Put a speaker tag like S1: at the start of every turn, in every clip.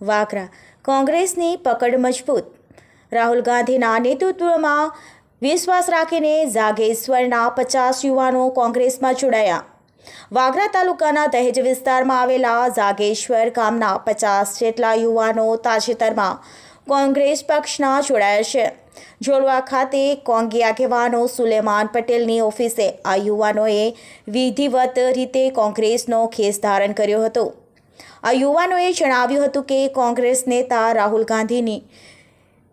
S1: વાગરા કોંગ્રેસની પકડ મજબૂત. રાહુલ ગાંધીના નેતૃત્વમાં વિશ્વાસ રાખીને જાગેશ્વરના પચાસ યુવાનો કોંગ્રેસમાં જોડાયા. વાગરા તાલુકાના દહેજ વિસ્તારમાં આવેલા જાગેશ્વર ગામના પચાસ જેટલા યુવાનો તાજેતરમાં કોંગ્રેસ પક્ષના જોડાયા છે. જોડવા ખાતે કોંગી આગેવાનો સુલેમાન પટેલની ઓફિસે આ યુવાનોએ વિધિવત રીતે કોંગ્રેસનો ખેસ ધારણ કર્યો હતો. આ યુવાનોએ જણાવ્યું હતું કે કોંગ્રેસ નેતા રાહુલ ગાંધીની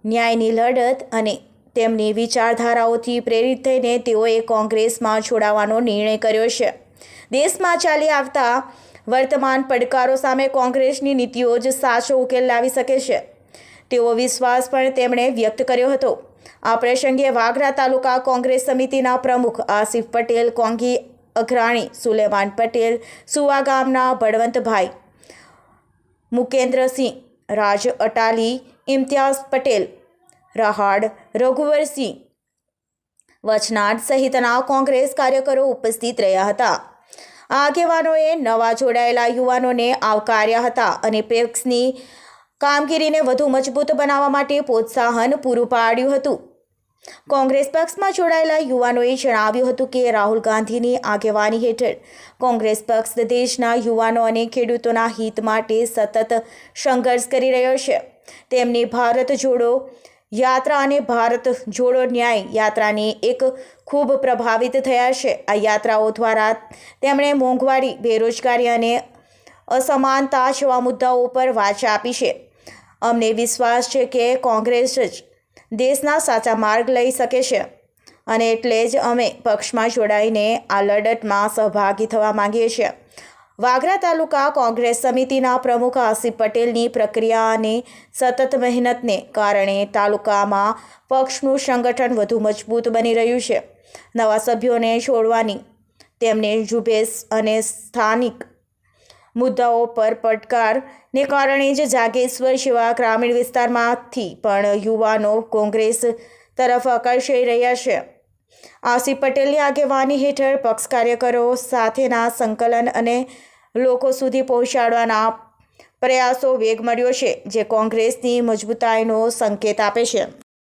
S1: ન્યાયની લડત અને તેમની વિચારધારાઓથી પ્રેરિત થઈને તેઓએ કોંગ્રેસમાં જોડાવાનો નિર્ણય કર્યો છે. દેશમાં ચાલી આવતા વર્તમાન પડકારો સામે કોંગ્રેસની નીતિઓ જ સાચો ઉકેલ લાવી શકે છે. તેવો વિશ્વાસ પણ તેમણે વ્યક્ત કર્યો હતો. આ પ્રસંગે વાગરા તાલુકા કોંગ્રેસ સમિતિના પ્રમુખ આસિફ પટેલ, કોંગી અઘરાણી સુલેમાન પટેલ, સુવા ગામના બળવંતભાઈ મુકેન્દ્રસિંહ, રાજ અટાલી, ઇમ્તિયાઝ પટેલ, રહાડ, રઘુવરસિંહ વચનાટ સહિતના કોંગ્રેસ કાર્યકરો ઉપસ્થિત રહ્યા હતા. આ આગેવાનોએ નવા જોડાયેલા યુવાનોને આવકાર્યા હતા અને પેક્સની કામગીરીને વધુ મજબૂત બનાવવા માટે પ્રોત્સાહન પૂરું પાડ્યું હતું. કોંગ્રેસ પક્ષમાં જોડાયેલા યુવાનોએ જણાવ્યું હતું કે રાહુલ ગાંધીની આગેવાની હેઠળ કોંગ્રેસ પક્ષ દેશના યુવાનો અને ખેડૂતોના હિત માટે સતત સંઘર્ષ કરી રહ્યો છે. તેમની ભારત જોડો યાત્રા અને ભારત જોડો ન્યાય યાત્રાની એક ખૂબ પ્રભાવિત થયા છે. આ યાત્રાઓ દ્વારા તેમણે મોંઘવારી, બેરોજગારી અને અસમાનતા જેવા મુદ્દાઓ પર વાચા આપી છે. અમને વિશ્વાસ છે કે કોંગ્રેસ જ દેશના સાચા માર્ગ લઈ શકે છે. અને એટલે જ અમે પક્ષમાં જોડાઈને આ લડતમાં સહભાગી થવા માંગીએ છીએ. વાગરા તાલુકા કોંગ્રેસ સમિતિના પ્રમુખ આસિફ પટેલની પ્રક્રિયા અને સતત મહેનતને કારણે તાલુકામાં પક્ષનું સંગઠન વધુ મજબૂત બની રહ્યું છે. નવા સભ્યોને છોડવાની તેમને ઝુંબેશ અને સ્થાનિક મુદ્દાઓ પર પડકારને કારણે જ જાગેશ્વર જેવા ગ્રામીણ વિસ્તારમાંથી પણ યુવાનો કોંગ્રેસ તરફ આકર્ષાઈ રહ્યા છે. આસિફ પટેલની આગેવાની હેઠળ પક્ષ કાર્યકરો સાથેના સંકલન અને લોકો સુધી પહોંચાડવાના પ્રયાસો વેગ મળ્યો છે, જે કોંગ્રેસની મજબૂતાઈનો સંકેત આપે છે.